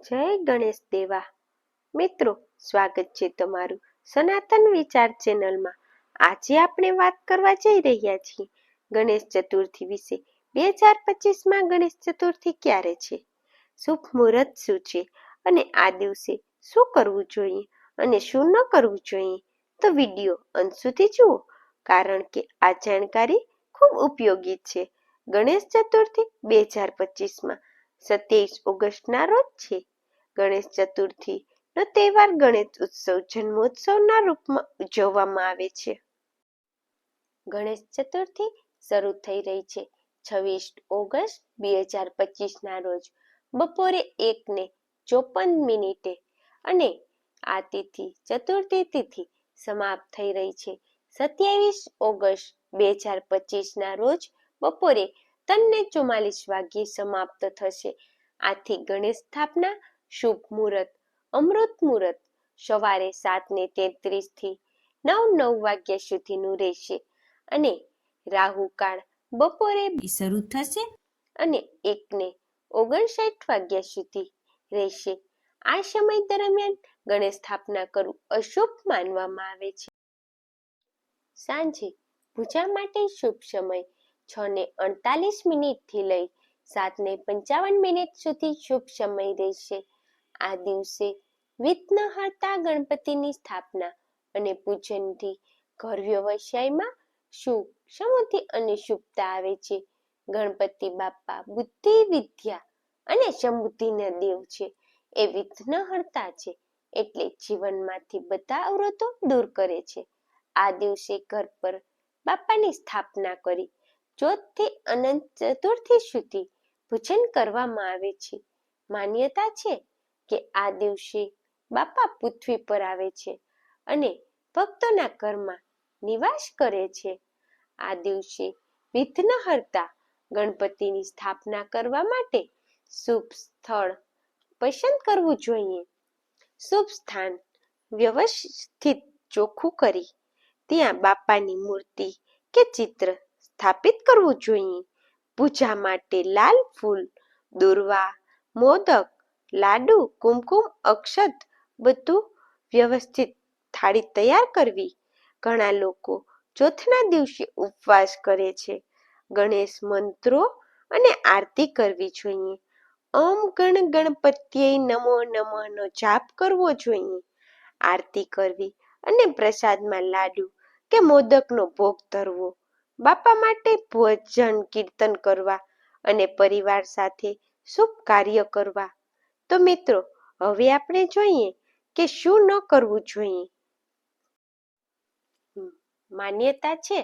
જય ગણેશ દેવા. મિત્રો, સ્વાગત છે તમારું સનાતન વિચાર ચેનલમાં. આજે આપણે વાત કરવા જઈ રહ્યા છીએ ગણેશ ચતુર્થી વિશે. બે હજાર પચીસમાં ગણેશ ચતુર્થી ક્યારે છે? શુભ મુહૂર્ત શું છે? અને આ દિવસે શું કરવું જોઈએ અને શું ન કરવું જોઈએ? તો વીડિયો અંત સુધી જુઓ, કારણ કે આ જાણકારી ખૂબ ઉપયોગી છે. ગણેશ ચતુર્થી બે હજાર પચીસમાં સત્યાવીસ ઓગસ્ટના રોજ છે. ગણેશ ચતુર્થીનો તહેવાર ગણેશ ઉત્સવ, જન્મોત્સવના રૂપમાં ઉજવવામાં આવે છે. ગણેશ ચતુર્થી શરૂ થઈ રહી છે છવ્વીસ ઓગસ્ટ બે હજાર પચીસના રોજ. બપોરે એકને ચોપન મિનિટે અને આ તિથિ ચતુર્થી તિથિ સમાપ્ત થઈ રહી છે. સત્યાવીસ ઓગસ્ટ બે હજાર પચીસના રોજ બપોરે ત્રણને ચુમ્માલીસ વાગ્યે સમાપ્ત થશે. આથી ગણેશ સ્થાપના શુભ મુહૂર્ત અમૃત મુહૂર્ત સવારે સાત ને તેત્રીસ તેત્રીસથી નવ નવ વાગ્યા સુધીનું રહેશે. અને રાહુકાળ બપોરે શરૂ થશે. અને એકને ઓગણસાઠ વાગ્યા સુધી રહેશે. આ સમય દરમિયાન ગણેશ સ્થાપના કરવું અશુભ માનવામાં આવે છે. સાંજે પૂજા માટે શુભ સમય. છ ને અડતાલીસ મિનિટથી લઈ સાત ને પંચાવન મિનિટ સુધી શુભ સમય રહેશે. આ દિવસે વિઘ્નહર્તા ગણપતિની સ્થાપના અને પૂજનથી ઘર વ્યવસાયમાં સુખ, સમૃદ્ધિ અને શુભતા આવે છે. ગણપતિ બાપા બુદ્ધિ, વિદ્યા અને સમૃદ્ધિના દેવ છે. એ વિઘ્નહર્તા છે એટલે જીવનમાંથી બધા અવરોધો દૂર કરે છે. આ દિવસે ઘર પર બાપાની સ્થાપના કરી ચોથથી અનંત ચતુર્થી સુધી પૂજન કરવામાં આવે છે. માન્યતા છે કે આ દિવસે બાપા પૃથ્વી પર આવે છે અને ભક્તોના ઘરમાં નિવાસ કરે છે. આ દિવસે વિઘ્નહર્તા ગણપતિની સ્થાપના કરવા માટે શુભ સ્થળ પસંદ કરવું જોઈએ. શુભ સ્થાન વ્યવસ્થિત ચોખ્ખું કરી, ત્યાં બાપાની મૂર્તિ કે ચિત્ર સ્થાપિત કરવું જોઈએ. પૂજા માટે લાલ ફૂલ, દોરવા, મોદક, લાડુ, કુમકુમ, અક્ષત બધું વ્યવસ્થિત થાળી તૈયાર કરવી. ઘણા લોકો ચોથના દિવસે ઉપવાસ કરે છે. ગણેશ મંત્રો અને આરતી કરવી જોઈએ. ઓમ ગણ ગણપતિએ નમો નમઃનો જાપ કરવો જોઈએ. આરતી કરવી અને પ્રસાદમાં લાડુ કે મોદકનો ભોગ ધરવો. બાપા માટે ભજન, કીર્તન કરવા અને પરિવાર સાથે શુભ કાર્ય કરવા. તો મિત્રો, હવે આપણે જોઈએ કે શું ન કરવું જોઈએ. માન્યતા છે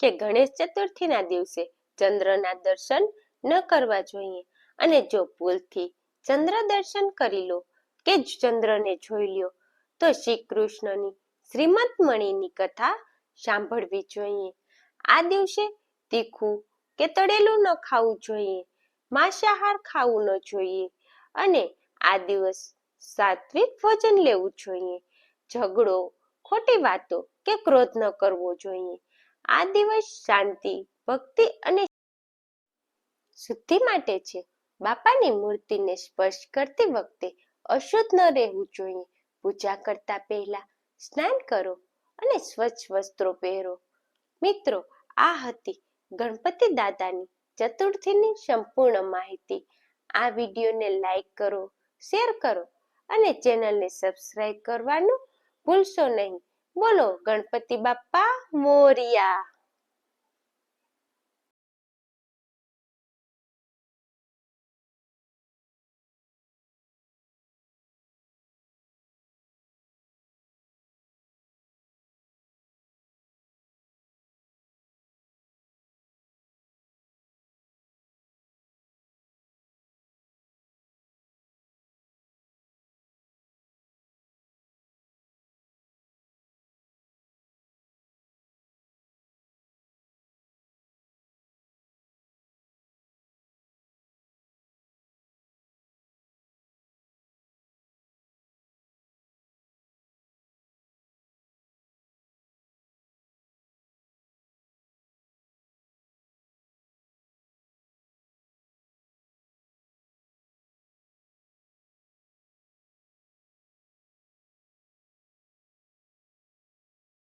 કે ગણેશ ચતુર્થીના દિવસે ચંદ્રના દર્શન ન કરવા જોઈએ અને જો ભૂલથી ચંદ્ર દર્શન કરી લો કે જ ચંદ્રને જોઈ લ્યો, તો શ્રી કૃષ્ણની શ્રીમદ મણીની કથા સાંભળવી જોઈએ. આ દિવસે તીખું કે તળેલું ન ખાવું જોઈએ, માંસાહાર ખાવું ન જોઈએ અને આ દિવસ સાત્વિક ભોજન લેવું જોઈએ. ઝઘડો, ખોટી વાતો કે ક્રોધ ન કરવો જોઈએ. આ દિવસ શાંતિ, ભક્તિ અને શુદ્ધિ માટે છે. બાપાની મૂર્તિને સ્પર્શ કરતી વખતે અશુદ્ધ ન રહેવું જોઈએ. પૂજા કરતા પહેલા સ્નાન કરો અને સ્વચ્છ વસ્ત્રો પહેરો. મિત્રો આ હતી ગણપતિ દાદાની ચતુર્થીની સંપૂર્ણ માહિતી. આ વિડીયોને લાઈક કરો, શેર કરો અને ચેનલને સબસ્ક્રાઈબ કરવાનું ભૂલશો નહીં. બોલો ગણપતિ બાપ્પા મોરિયા.